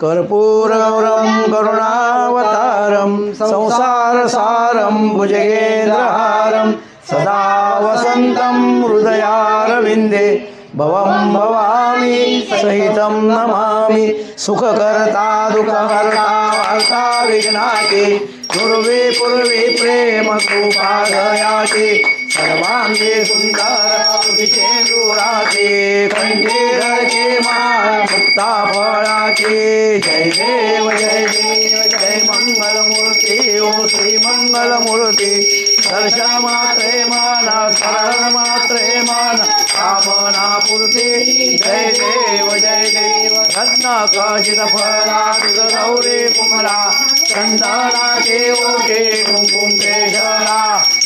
कर्पूरगौरं करुणावतारं संसारसारं भुजगेन्द्रहारं सदा वसन्तं हृदयारविन्दे भवं भवामि सहितं नमामि सुखकर्ता दुःखहर्ता वार्ता विघ्नाते पूर्वी पूर्वी प्रेम कृपादयाते सर्वांगे सुंदर दुराचे कंठे मुक्ता फळाचे जय देव जय देव जय मंगलमूर्ती ओ श्री मंगलमूर्ती। दर्शन मात्रे माना शरण मात्रे माना कामना पूर्ती। जय देव जय देव रत्न कशित फळा गौरी कुमरा कंदाळा देव देव कुंभेश्वरा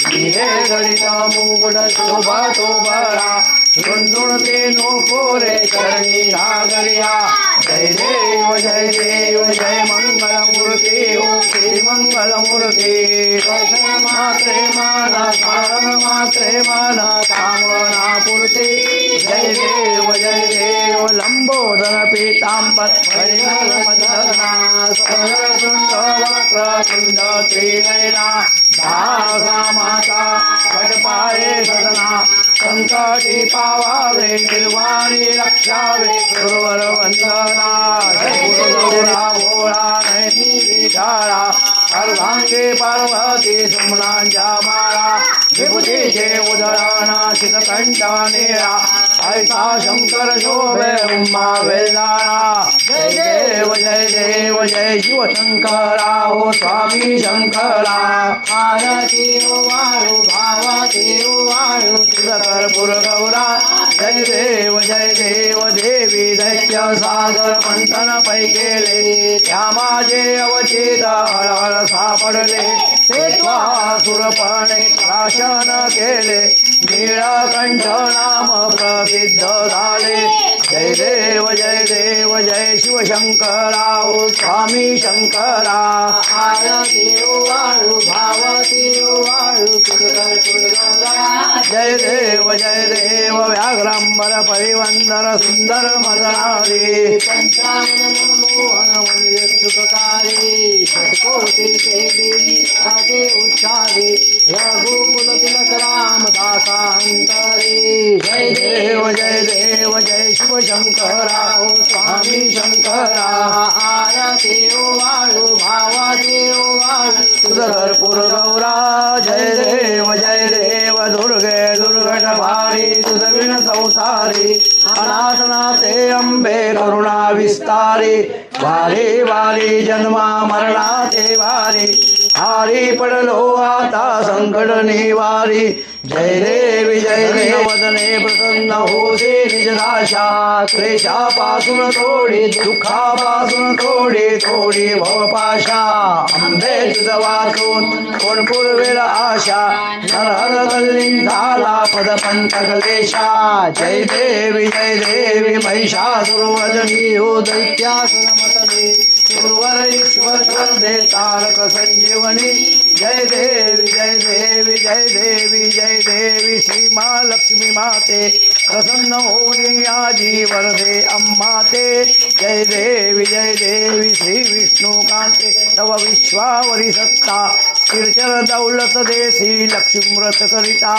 हिरे गणित मुकुट शोभा शोभरा बरा नको रे पोरे चरणी घागरिया जय देव जय देव जय मंगल मूर्ती ओ श्री मंगल मूर्ती दर्शन मात्रे माना स्मरण मात्रे माना कामना पूर्ती जय देव जय देव लंबोदर पीतांबर. परिमल मदना सरळ सुंद त्रिनयना दासा माता पटपाये सदना संकटी पावावे निर्वाणी रक्षावे गुरुवर वंदना गुरुगौरा भोळा नैनी विशाळा अर्धांगे पार्वती सुमनांच्या माळा विभूतीचे उदळणा शितकंठा निळा ऐसा शंकर शोभे उम्मा वेलाळा जय देव जय देव जय शिव शंकरा हो स्वामी शंकरा। आरती ओ वाळू भावाती ओ वाळू कर्पूर गौरा। जय देव जय देव देवी दैत्य सागर मंथन पै गेले त्या माझे अवचित हळहळ सापडले। ते सुरपणे प्राशन केले. नीळकंठ नाम प्रसिद्ध झाले. जय देव जय देव जय शिवशंकरा स्वामी शंकरा. वाळू भावती वाळू जय देव जय देव व्याघ्रांबर परिवंदर सुंदर मदनारी. पंचामोहन शतकोटी देवी आदे उच्चारे रघुकुल तिलक रामदासांतरे जय देव जय देव जय शिव शंकरा स्वामी शंकरा आरती ओ वाळू भावा देव वाळू। तुझ गौरा जय देव जय देव दुर्गे दुर्गट भारी तुझ संसारी अनाथनाथे अंबे करुणा विस्तारी वारे वारे जन्मा मरणा ते वारे. हारी पडलो आता संकट निवारी. जय देवी जय देव वदने प्रसन्न होते निजराशा. क्लेशापासून थोडी दुःखापासून थोडी थोडी भवपाशा आंबे तुझ वाचून कोण पूर्वेल आशा. नरहर कल्लीन झाला पद पंत कलेशा. जय देवी जय देवी महिषासुरवदनी हो दैत्यासुरमतनी स्वर्धे तारक संजीवनी। जय देवी जय देवी जय देवी जय देवी। श्री महालक्ष्मी माते, प्रसन्न हो आजी वरदे अम्माते। जय देवी जय देवी श्री विष्णु कांते तव विश्वावरी सत्ता स्थिरचर दौलत देसी लक्ष्मीव्रत करिता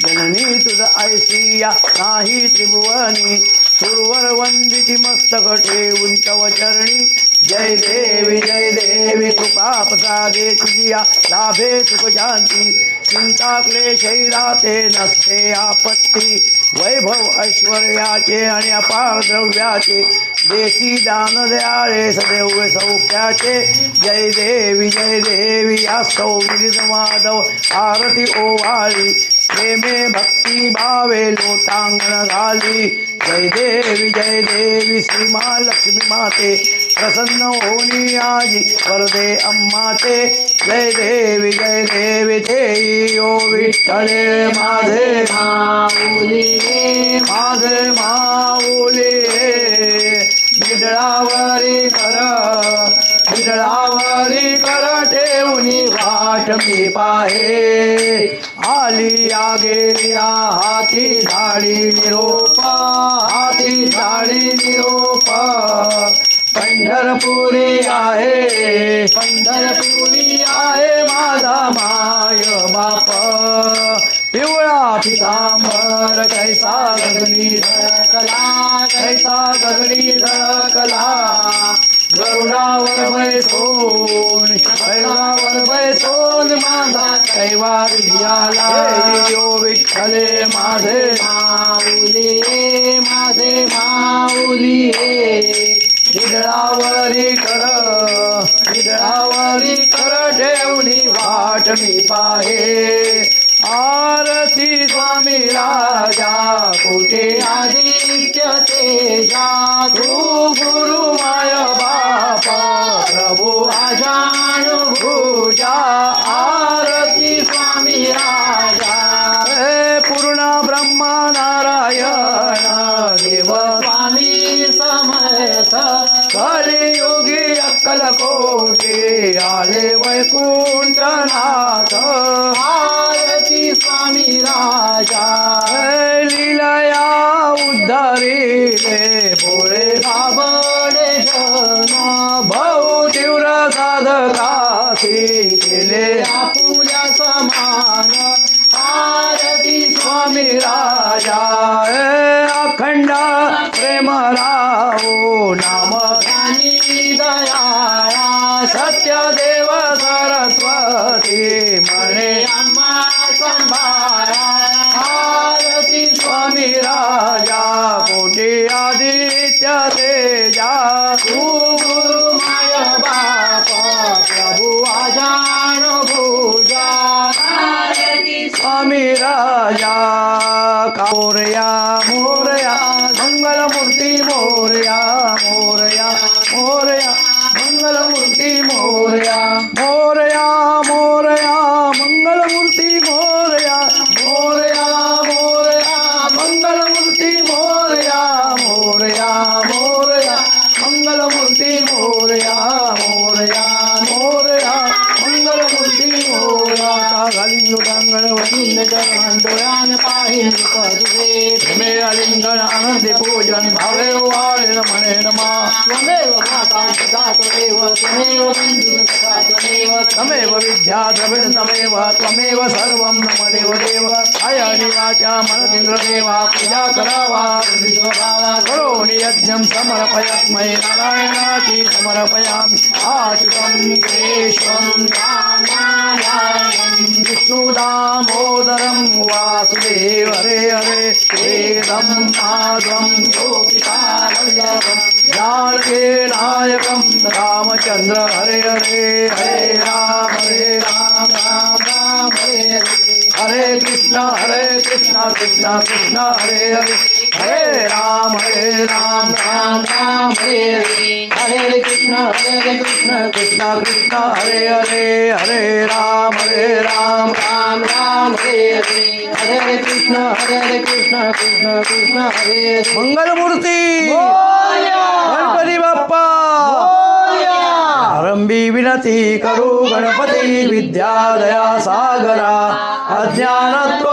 जननी तुझ ऐसिया नाही त्रिभुवनी सुरवर वंदिती मस्तक ठेवून तव चरणी. जय देवी जय देवी कृपा प्रसादे तुझिया लाभे सुख शांती चिंता क्लेशैराते नसते आपत्ती वैभव ऐश्वर्याचे आणि अपार द्रव्याचे देसी दान द्याळे सदैव सौख्याचे जय देवी जय देवी या सौमिलित माधव आरती ओवाळी प्रेमे भक्ती भावे लोटांगण झाली जय देवी जय देवी श्री महालक्ष्मी माते, प्रसन्न होनी आज, वरदे अम्माते जय देवी जय देवी थे ओ विठले माधे माऊली माधे माऊली। बिडरावरी बिडळावरी हिरळावरी कर ठेवणी वाट मी पाहे. आली या गेल्या हाती झाडी निरोपा हाती झाडी निरोप. पंढरपुरी आहे पंढरपुरी आहे माझा माय बाप. पिवळा पितांबर कैसा गगनी कला कैसा गगनी कला गरुडावर बैसून गरुडावर बैसून माझा कैवारी आला. यो विठ्ठले माझे माऊली माझे माऊली हिदळावरी कर हिदळावरी कर ठेवली वाट मी पाहे. आरती स्वामी राजा कुठे आदित्य तेजा? तू गुरु माय बापा प्रभू आजान भूजा आरती स्वामी राजा. पूर्ण ब्रह्मा नारायण देव स्वामी समर्थ. आले वैकुंठनाथ. आरती स्वामी राजा. लीलया उद्धरिले. भोळे बाबडे जन भाऊ तीव्र साधकासी केले. आपुल्या समान. आरती स्वामी राजा. अखंड प्रेम राहो नाम सरस्वती म्हणे आम्हा संभाळा आरती स्वामी राजा कोटी आदित्य तेजा तू गुरु माय बाप प्रभू आजान भूजा आरती स्वामी राजा मोरया मोरया मंगलमूर्ती मोरया मोरया मोरया मंगलमूर्ती मोरया डोळ्यान पाहिन पदवे प्रेमे आलिंगन आनंदी पूजन भावे वाळेन म्हणे नमा त्वमेव माता पिता त्वमेव त्वमेव बंधु सखा त्वमेव त्वमेव. विद्या द्रविड तमेव त्वमेव सर्वं नम देव. देव आयानि वाचा मनदिन्द्र देवा पूजा करावा करोमि यज्ञं समर्पयात्मै नारायणाची समर्पयामि. आच्युतं केशवं रामायणं विष्णुदामोदरं वासुदेव हरे हरे वेदम माधवं गोपिकावल्लभं जानके नायकं हरे हरे हरे राम हरे राम राम राम, हरे हरे। हरे कृष्ण हरे कृष्ण कृष्ण कृष्ण, हरे हरे। हरे राम हरे राम राम राम हरे हरे। हरे कृष्ण हरे कृष्ण कृष्ण कृष्ण हरे हरे हरे राम हरे राम राम राम हरे हरे। हरे कृष्ण हरे कृष्ण कृष्ण कृष्ण हरे मंगलमूर्ती। गणपती बाप्पा। आरंभी विनती करो गणपति विद्या दया सागरा। अज्ञानत्व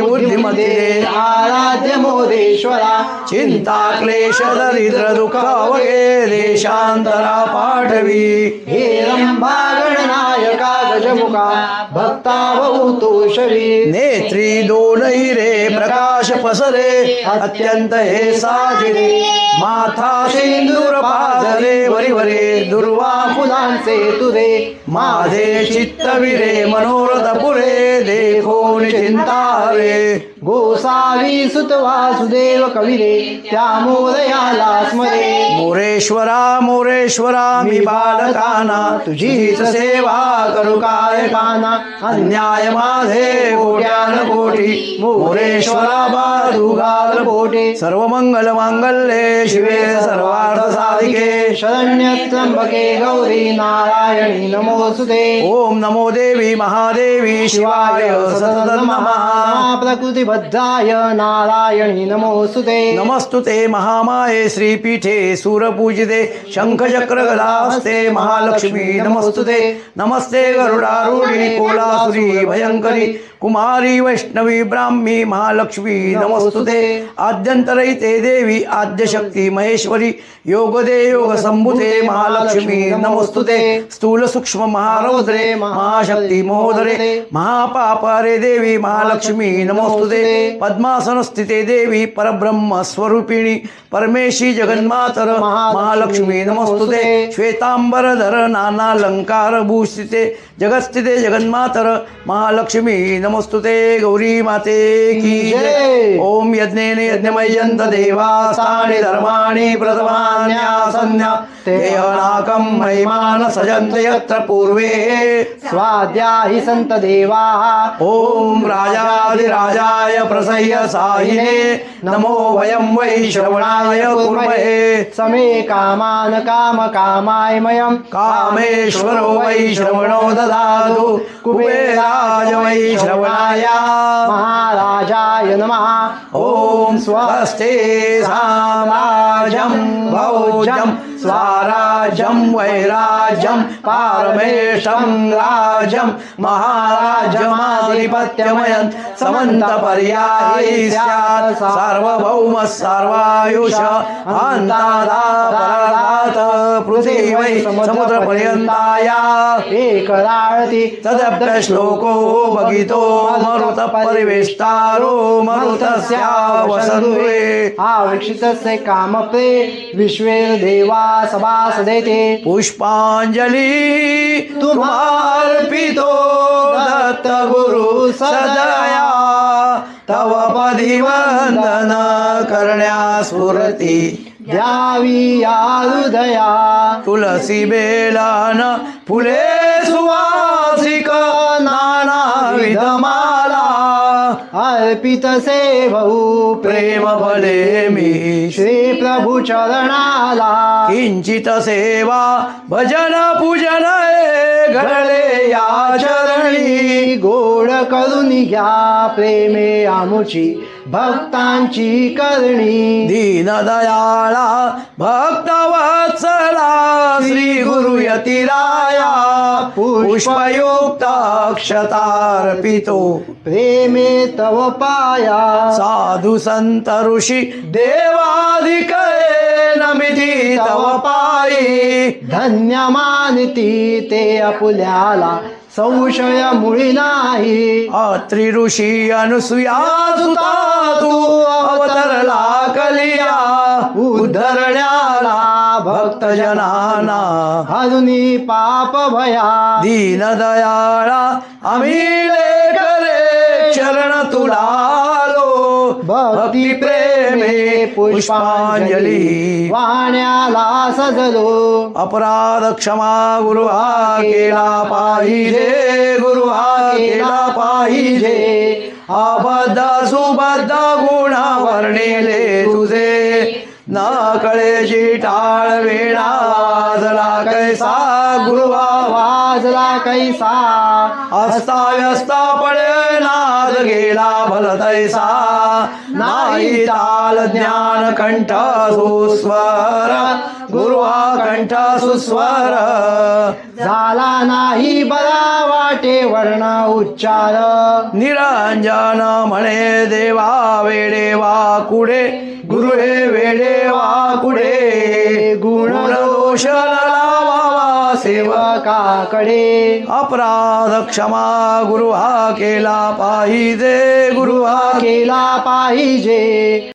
बुद्धिमते आराध्य मोदेश्वरा चिंता क्लेश दरिद्र दुःख वगे देशांतरा पाठवी। हे रंभा गणनायका गजमुखा भक्ता बहुतो शरी नेत्री दोलही रे प्रकाश पसरे अत्यंत हे साजिरे। माथा सिंदूर पादरे वरी वरे दुर्वा फुलांचे तुरे। माझे चित्तविरे मनोरथ पुरे देखोन चिंता रे गोसावी सुत वासुदेव कविरे त्या मोरयाला स्मरे. मोरेश्वरा मोरेश्वरा मी बालकाना तुझीच सेवा करू काय काना? अन्याय माझे कोट्यान कोटी मोरेश्वरा घाल पोटे. सर्व मंगल मांगल्ये शिवे सर्वार्थ साधिके. शरण्य त्र्यंबके गौरी नारायणी नमोस्तुते. ओम नमो देवी महादेवी शिवाय. शिवाय प्रकृतिबद्धाय नारायणी नमोस्तुते नमस्तुते महामाये श्रीपीठे सूरपूजिते शङ्खचक्रगदास्ते महालक्ष्मी नमस्तुते। नमस्ते गरुडारूढी कोलासुरी भयङ्करी कुमारी वैष्णवी ब्राह्मी महालक्ष्मी नमस्तुते। आद्यन्तरहिते देवी आद्यशक्ती महेश्वरी योगदे योगसम्भुते महालक्ष्मी नमस्तुते। स्थूल सूक्ष्म महारौद्रे महाशक्ती महोदरे महापापारे देवी महालक्ष्मी नमोस्तुते. पद्मासन स्थिते देवी परब्रह्म स्वरूपिणी परमेशी जगन्मातर महालक्ष्मी नमस्तुते. श्वेतांबरधर नानालंकार भूषिते जगस्थिते जगन्मातर महालक्ष्मी नमस्तुते. गौरी माते की ओम यज्ञेन यज्ञमय्यन्त देवास्तानि धर्माणि प्रथमान्यासन्या ते अनाकं महिमान सजन्त यत्र पूर्वे. स्वाद्या हि सन्त देवाः ॐ राजाधिराजाय प्रसह्य साहिने नमो वयं वै श्रवणाय कुर्महे। समे कामान काम कामाय मयम् कामेश्वरो वै श्रवणो ददातु कुबेराज वै श्रवणाय। महाराजाय नमः। ॐ स्वस्ते साम्राज्यं भौजं स्वराज्यं वैराज्यं पारमेशं राज्यं महाराजमाधिपत्यमयन् समन्तपर्यायी स्यात् सार्वभौमः सर्वायुष अन्तादापरात् पृथिवै समुद्रपर्यन्ताया एकराळति तदप्य श्लोको भगितो मरुत परिवेष्टारो मरुतस्यावसन्वे आवक्षितस्य कामप्रे विश्वेर्देवा सभासदेते पुष्पाञ्जली तुम्हार्पितो दत्त गुरु सदया तव वंदन करण्या स्फुरती। द्यावी या हृदया। तुलसी बेलान फुले सुवासिक नानाविध माला अर्पितसे बहु प्रेम फले मी। श्री प्रभु चरणाला। किंचित सेवा भजन पूजन घडले या चरणी गोड करून घ्या प्रेमे आमुची भक्तांची करणी. दीनदयाळा भक्तवत्सला श्री गुरु यतिराया. पुष्पयुक्त अक्षतार्पितो। प्रेमे तव पाया। साधु संत ऋषी देवाधिकये नमिती तव पायी। धन्य मानती ते आपुल्याला संशय मुळी नाही। अत्रि ऋषी अनुसुया सुता तू अवतरला कलिया। उद्धरण्याला भक्तजनाना हरुनी पाप भया। दीनदयाळा आम्ही लेकरे चरण तुलालो भक्ती प्रेमे पुष्पांजली वाण्याला सजलो। अपराध क्षमा गुरु हा केला पाहिजे गुरु हा केला पाहिजे। अबद्ध सुबद्ध गुण वर्णिले तुझे। न टाळ वेळा वाजला कैसा गुरुवा वाजला कैसा? अस्ता व्यस्ता पडे नाद गेला भल तैसा। नाही ताल ज्ञान कंठ सुस्वर गुरुवा कंठ सुस्वर। झाला नाही बरा वाटे वर्ण उच्चार. निरंजन म्हणे देवा वेडे वाकुडे गुरु हे वेडे वाकुडे गुण दोष लावा सेवा सेवकाकडे. अपराध क्षमा गुरु हा केला पाहिजे गुरु हा केला पाहिजे.